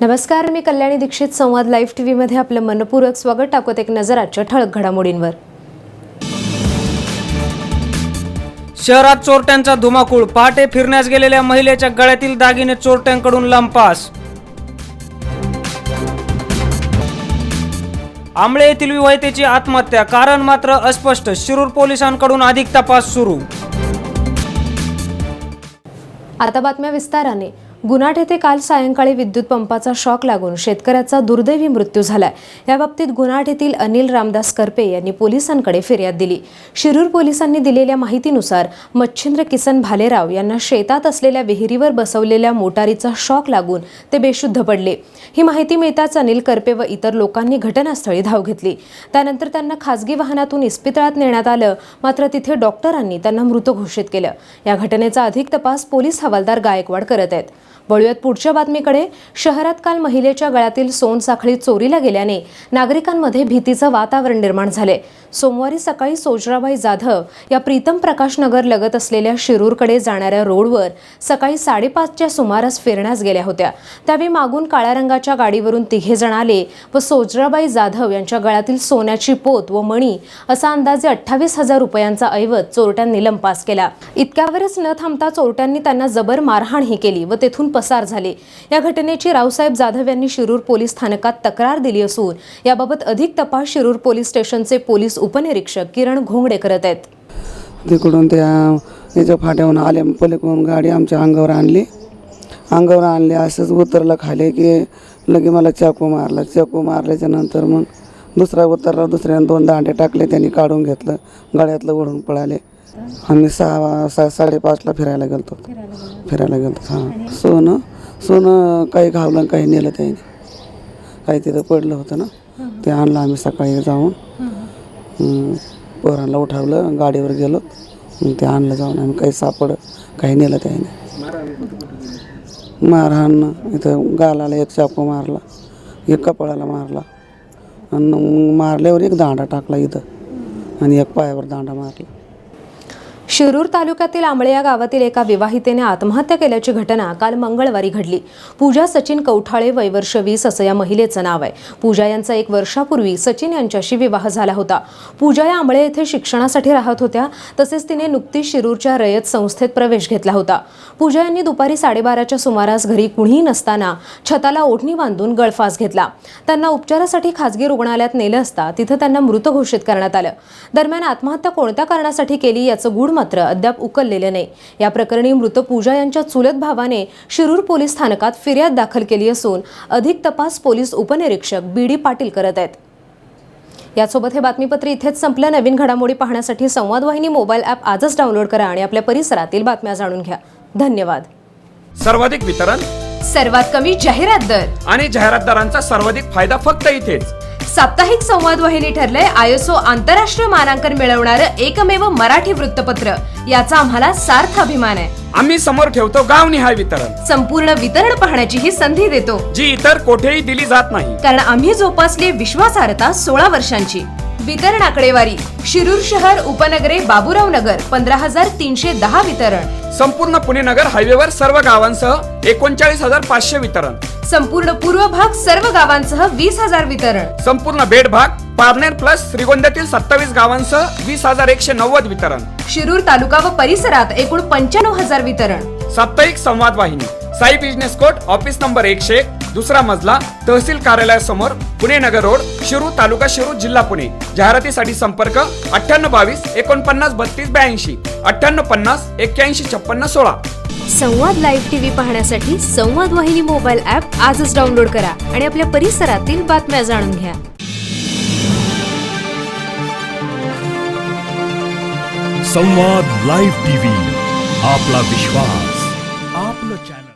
नमस्कार मी कल्याणी दीक्षित संवाद live T व्हीमध्ये आपलं मनपूर्वक स्वागत. टाकत एक नजर आजच्या ठळक घडामोडींवर. शहरात चोरट्यांचा धुमाकूळ पहाटे फिरण्यास गेलेल्या महिलेच्या गळ्यातील दागिने चोरट्यांकडून लंपास. आंबळे येथील विवाहितेची आत्महत्या कारण मात्र अस्पष्ट शिरूर पोलिसांकडून अधिक तपास सुरू. आता बातम्या विस्ताराने. गुनाट येथे काल सायंकाळी विद्युत पंपाचा शॉक लागून शेतकऱ्याचा दुर्दैवी मृत्यू झालाय. याबाबतीत गुनाट येथील अनिल रामदास करपे यांनी पोलिसांकडे फिर्याद दिली. शिरूर पोलिसांनी दिलेल्या माहितीनुसार मच्छिंद्र किसन भालेराव यांना शेतात असलेल्या विहिरीवर बसवलेल्या मोटारीचा शॉक लागून ते बेशुद्ध पडले. ही माहिती मिळताच अनिल करपे व इतर लोकांनी घटनास्थळी धाव घेतली. त्यानंतर त्यांना खासगी वाहनातून इस्पितळात नेण्यात आलं. मात्र तिथे डॉक्टरांनी त्यांना मृत घोषित केलं. या घटनेचा अधिक तपास पोलीस हवालदार गायकवाड करत आहेत. वळूयात पुढच्या बातमीकडे. शहरात काल महिलेच्या गळ्यातील सोनसाखळी चोरीला गेल्याने नागरिकांमध्ये भीतीचं वातावरण निर्माण झाले. सोमवारी सकाळी सोजराबाई जाधव या प्रीतम प्रकाश नगर लगत असलेल्या शिरूरकडे जाणाऱ्या रोडवर सकाळी साडेपाचच्या सुमारास फिरण्यास गेल्या होत्या. त्यावेळी मागून काळ्या रंगाच्या गाडीवरून तिघे जण आले व सोजराबाई जाधव यांच्या गळ्यातील सोन्याची पोत व मणी असा अंदाजे अठ्ठावीस हजार रुपयांचा ऐवज चोरट्यांनी लंपास केला. इतक्यावरच न थांबता चोरट्यांनी त्यांना जबर मारहाणही केली व तेथून पसार झाले. या घटनेची रावसाहेब जाधव यांनी शिरूर पोलीस स्थानकात तक्रार दिली असून याबाबत अधिक तपास शिरूर पोलीस स्टेशनचे पोलीस उपनिरीक्षक किरण घोंगडे करत आहेत. तिकडून त्या याच्या फाट्याहून आले पलीकडून गाडी आमच्या अंगावर आणली. अंगावर आणली असंच उतरलं खाली की लगे मला चाकू मारला. चाकू मारल्याच्या नंतर मग दुसरा उतरला दुसऱ्यानं दोन दांडे टाकले त्यांनी काढून घेतलं गळ्यातलं ओढून पळाले. आम्ही सहा साडेपाचला फिरायला गेलतो. फिरायला गेलतो हां. सोनं सोनं काही घावलं काही नेलं त्याने. काही तिथं पडलं होतं ना. ते आणलं आम्ही सकाळी जाऊन. पोरांना उठावलं गाडीवर गेलो. ते आणलं जाऊन आम्ही. काही सापड काही नेलं त्याने. मारहाण इथं गालाला एक चाकू मारला एक कपाळाला मारला. आणि मारल्यावर एक दांडा टाकला इथं. आणि एक पायावर दांडा मारला. शिरूर तालुक्यातील आंबळे या गावातील एका विवाहितेने आत्महत्या केल्याची घटना काल मंगळवारी घडली. पूजा सचिन कौठाळे वय वर्ष वीस असं या महिलेचं नाव आहे. पूजा यांचा एक वर्षापूर्वी सचिन यांच्याशी विवाह झाला होता. पूजा या आंबळे येथे शिक्षणासाठी राहत होत्या तसेच तिने नुकतीच शिरूरच्या रयत संस्थेत प्रवेश घेतला होता. पूजा यांनी दुपारी साडेबाराच्या सुमारास घरी कुणीही नसताना छताला ओढणी बांधून गळफास घेतला. त्यांना उपचारासाठी खासगी रुग्णालयात नेलं असता तिथं त्यांना मृत घोषित करण्यात आलं. दरम्यान आत्महत्या कोणत्या कारणासाठी केली याचं गूढ मात्र अद्याप उकललेलं नाही. या प्रकरणी मृत पूजा यांच्या चुलत भावाने शिरूर पोलीस स्थानकात फिर्याद दाखल केली असून अधिक तपास पोलीस उपनिरीक्षक बी डी पाटील करत आहेत. यासोबत हे बातमीपत्र इथेच संपलं. नवीन घडामोडी पाहण्यासाठी संवाद वाहिनी मोबाईल ॲप आजच डाउनलोड करा आणि आपल्या परिसरातील बातम्या जाणून घ्या. धन्यवाद. सर्वाधिक वितरण सर्वात कमी जाहिरात दर. आणि जाहिरातदारांचा सर्वाधिक फायदा फक्त इथेच. साप्ताहिक संवाद वाहिनी ठरलंय आयएसओ आंतरराष्ट्रीय मानांकन मिळवणारं एकमेव मराठी वृत्तपत्र. याचा आम्हाला सार्थ अभिमान आहे. आम्ही समोर ठेवतो गावनिहाय वितरण. संपूर्ण वितरण पाहण्याची ही संधी देतो. जी इतर कोठेही दिली जात नाही. कारण आम्ही जोपासली विश्वासार्हता सोळा वर्षांची. वितरण आकडेवारी शिरूर शहर उपनगरे बाबुराव नगर पंधरा हजार तीनशे दहा वितरण. संपूर्ण पुणे नगर हायवेवर सर्व गावांसह एकोणचाळीस हजार पाचशे वितरण. संपूर्ण पूर्व भाग सर्व गावांसह वीस हजार वितरण. संपूर्ण बेड भाग पारनेर प्लस श्रीगोंद्यातील सत्तावीस गावांसह वीस हजार एकशे नव्वद वितरण. शिरूर तालुका व परिसरात एकूण पंच्याण्णव हजार वितरण. साप्ताहिक संवाद वाहिनी Sai business court office number एकशे एक दुसरा मजला तहसील कार्यालयासमोर पुणे नगर रोड शिरूर तालुका शिरूर जिल्हा पुणे. जाहिरातीसाठी संपर्क अठ्ठ्याण्णव बावीस एकोणपन्नास बत्तीस ब्याऐंशी अठ्ठ्याण्णव पन्नास एक्क्याऐंशी छप्पन्न सोळा. संवाद लाईव्ह टीव्ही पाहण्यासाठी संवाद वाहिनी मोबाईल ॲप आजच डाउनलोड करा आणि आपल्या परिसरातील बातम्या जाणून घ्या. संवाद लाईव्ह टीव्ही आपला विश्वास.